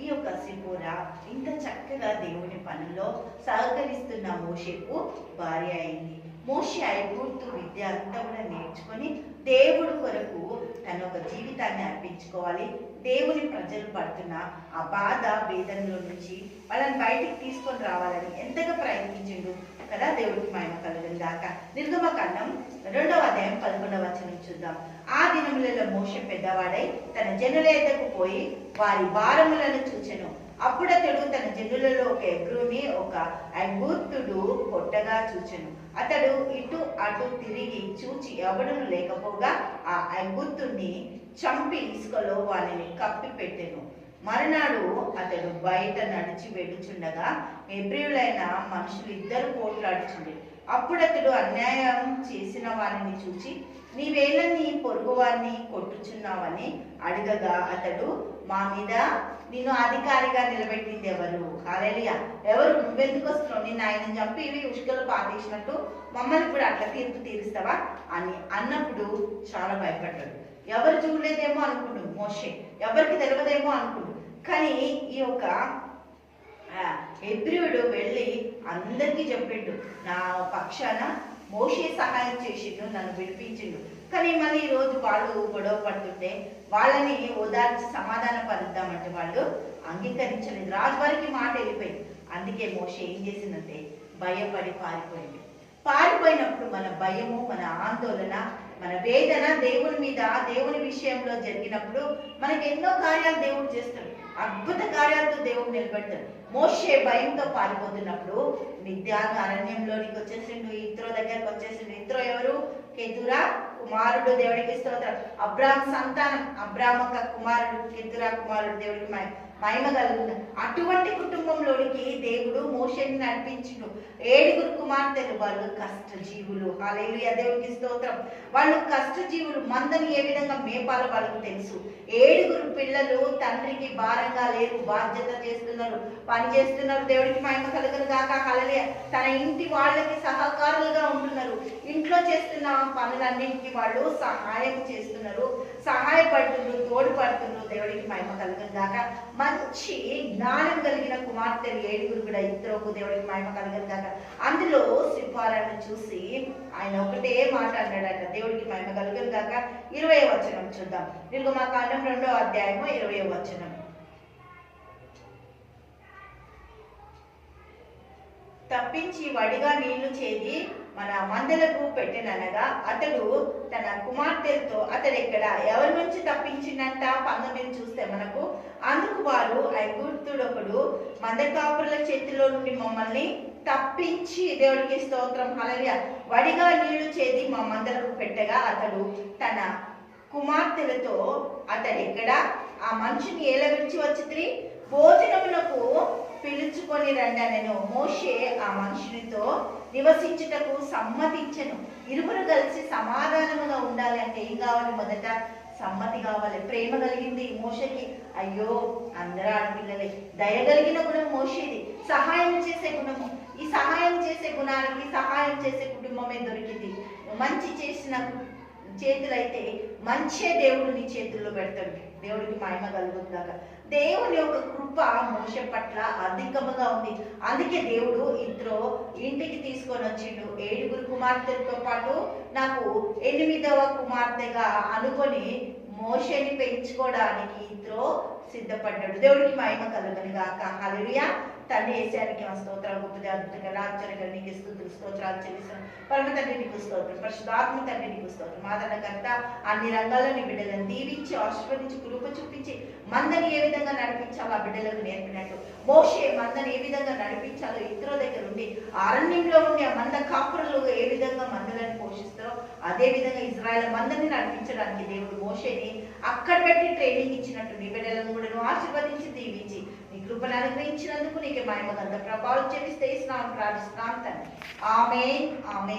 ఈ యొక్క సిపోర ఇంత చక్కగా దేవుని పనుల్లో సహకరిస్తున్న మోషేపు భార్య అయింది. మోషే ఐగుర్తు విద్య అంతా కూడా నేర్చుకొని దేవుడు కొరకు తన ఒక జీవితాన్ని అర్పించుకోవాలి. దేవుని ప్రజలు పడుతున్న ఆ బాధ వేదనలో నుంచి వాళ్ళని బయటికి తీసుకొని రావాలని ఎంతగా ప్రయత్నించిండు. కదా దేవుడికి మాయమ కలగం దాకా నిర్గమకాండం రెండవ అధ్యాయం పదకొండవ వచనం చూద్దాం. ఆ దినములలో మోష పెద్దవాడై తన జనుల ఎద్దకు పోయి వారి భారములను చూచెను. అప్పుడతడు తన జనులలో ఒక ఎగ్రుని ఒక ఐగుప్తుడు కొట్టగా చూచెను. అతడు ఇటు అటు తిరిగి చూచి ఎవడను లేకపోగా ఆ ఐగుప్తుని చంపి ఇసుకలో వాళ్ళని కప్పి పెట్టెను మరునాడు అతడు బయట నడిచి వెడుచుండగా ఎబ్రియులైన మనుషులు ఇద్దరు పోట్లాడుచుండే అప్పుడతడు అన్యాయం చేసిన వారిని చూచి నీవేళ్ళని పొరుగు వారిని కొట్టుచున్నావని అడగగా అతడు మా మీద నిన్ను అధికారిగా నిలబెట్టింది ఎవరు కాలేలియా ఎవరు? నువ్వెందుకు వస్తున్నావు? నిన్ను ఆయన చంపి ఇవి ఉష్కలు పాతేసినట్టు మమ్మల్ని కూడా అట్లా తీర్పు తీరుస్తావా? అని అన్నప్పుడు చాలా భయపడ్డాడు. ఎవరు చూడలేదేమో అనుకుంటు మోషే. ఎవరికి తెలియదేమో అనుకుండు. కానీ ఈ యొక్క హెబ్రియుడు వెళ్ళి అందరికీ చెప్పిండు నా పక్షాన మోషే సహాయం చేసిండు నన్ను విడిపించిండు. కానీ మళ్ళీ ఈ రోజు వాళ్ళు గొడవ పడుతుంటే వాళ్ళని ఓదార్చి సమాధాన పరుద్దామంటే వాళ్ళు అంగీకరించలేదు. రాజువారికి మాట వెళ్ళిపోయింది అందుకే మోషే ఏం చేసిందంటే భయపడి పారిపోయింది పారిపోయినప్పుడు మన భయము మన ఆందోళన మన వేదన దేవుని మీద దేవుని విషయంలో జరిగినప్పుడు మనకి ఎన్నో కార్యాలు దేవుడు చేస్తాడు. అద్భుత కార్యాలతో దేవుడు నిలబెడతాడు. మోషే భయంతో పారిపోతున్నప్పుడు మిథ్యాను అరణ్యంలోనికి వచ్చేసిండు ఇత్రో దగ్గరకు వచ్చేసిండు. ఇత్రో ఎవరు? కెతురా కుమారుడు దేవుడికి స్తోత్రం. అబ్రాహం సంతానం అబ్రాహం యొక్క కుమారుడు కెతురా కుమారుడు దేవుడికి మహి- మహిమ కలుగుతుంది అటువంటి కుటుంబంలోనికి దేవుడు మోషని నడిపించుడు ఏడుగురు కుమార్తెలు వాళ్ళు కష్టజీవులు. హాలేలుయా దేవుడికి స్తోత్రం. వాళ్ళు కష్టజీవులు మందని ఏ విధంగా మేపాలో వాళ్ళకు తెలుసు. ఏడుగురు పిల్లలు తండ్రికి భారంగా లేరు బాధ్యత చేస్తున్నారు పని చేస్తున్నారు దేవుడికి మహిమ కలుగును కాక హలలే తన ఇంటి వాళ్ళకి సహకారులుగా ఉంటున్నారు. ఇంట్లో చేస్తున్న పనులన్నింటికి వాళ్ళు సహాయం చేస్తున్నారు. సహాయపడుతున్నారు తోడుపడుతున్నారు దేవుడికి మహిమ కలుగును గాక మంచి జ్ఞానం కలిగిన కుమార్తెలు ఏడుగురు కూడా ఇద్దరు దేవుడికి మహిమ కలుగును గాక అందులో సిఫారాను చూసి ఆయన ఒకటే మాట దేవుడికి మహిమ కలుగును గాక ఇరవై వచనం చూద్దాం. నిర్గమాకాండం రెండో అధ్యాయము ఇరవై వచనం. తప్పించి వడిగా నీళ్ళు చేది మన మందలకు పెట్టిననగా అతడు తన కుమార్తెలతో అతడు ఇక్కడ ఎవరి నుంచి తప్పించిందంట? పంతొమ్మిది చూస్తే మనకు. అందుకు వారు ఐగుర్తుడొకడు మంద కాపురుల చేతిలో నుండి మమ్మల్ని తప్పించి దేవుడికి స్తోత్రం హలలియ వడిగా నీళ్ళు చేది మా మందలకు పెట్టగా అతడు తన కుమార్తెలతో అతడు ఎక్కడ? ఆ మనిషిని ఎలా వచ్చి భోజనములకు పిలుచుకొని రండి నేను మోషే ఆ మనుషునితో నివసించుటకు సమ్మతించను. ఇరువురు కలిసి సమాధానముగా ఉండాలి అంటే ఏం కావాలి మొదట? సమ్మతి కావాలి. ప్రేమ కలిగింది మోషకి. అయ్యో అందరూ ఆడపిల్లలే. దయ కలిగిన గుణం మోషేది. సహాయం చేసే గుణము. ఈ సహాయం చేసే గుణానికి సహాయం చేసే కుటుంబమే దొరికింది. మంచి చేసిన చేతులైతే మంచే దేవుడు నీ చేతుల్లో పెడతాడు. దేవుడికి మహిమ కలుగుతుందాక దేవుని యొక్క కృప మోష పట్ల అధికముగా ఉంది. అందుకే దేవుడు ఇద్దరు ఇంటికి తీసుకొని వచ్చిండు. ఏడుగురు కుమార్తెలతో పాటు నాకు ఎనిమిదవ కుమార్తెగా అనుకొని మోషని పెంచుకోవడానికి ఇద్దరు సిద్ధపడ్డాడు. దేవుడికి మహిమ కలుగని గాక హల్లెలూయా. తండ్రి ఏసానికి మా స్తోత్రాలు గొప్ప అద్భుతంగా రాజ్యాలుగా నీకు స్థుతులు స్తోత్రాలు చెల్లిస్తాను పరమ తండ్రి నీకు స్తోత్రం పరిశుద్ధాత్మ తండ్రి నీకు స్తోత్రం. ఆదరణకర్త అన్ని రంగాల్లో నీ బిడ్డలను దీవించి ఆశీర్వదించి కృప చూపించి మందని ఏ విధంగా నడిపించాలో ఆ బిడ్డలకు నేర్పినట్టు. మోషే మందని ఏ విధంగా నడిపించాలో ఇతరుల దగ్గర ఉండి అరణ్యంలో ఉండి ఆ మంద కాపురులు ఏ విధంగా మందలను పోషిస్తారో అదే విధంగా ఇజ్రాయల్ మందని నడిపించడానికి దేవుడు మోషేని అక్కడ పెట్టి ట్రైనింగ్ ఇచ్చినట్టు నీ బిడ్డలను కూడా నువ్వు ఆశీర్వదించి దీవించి కృపను అనుగ్రహించినందుకు నీకు మహిమ గంధ ప్రభావం చెల్లిస్తే స్నానం ప్రార్థిస్తున్నాను తండ్రి. ఆమె ఆమె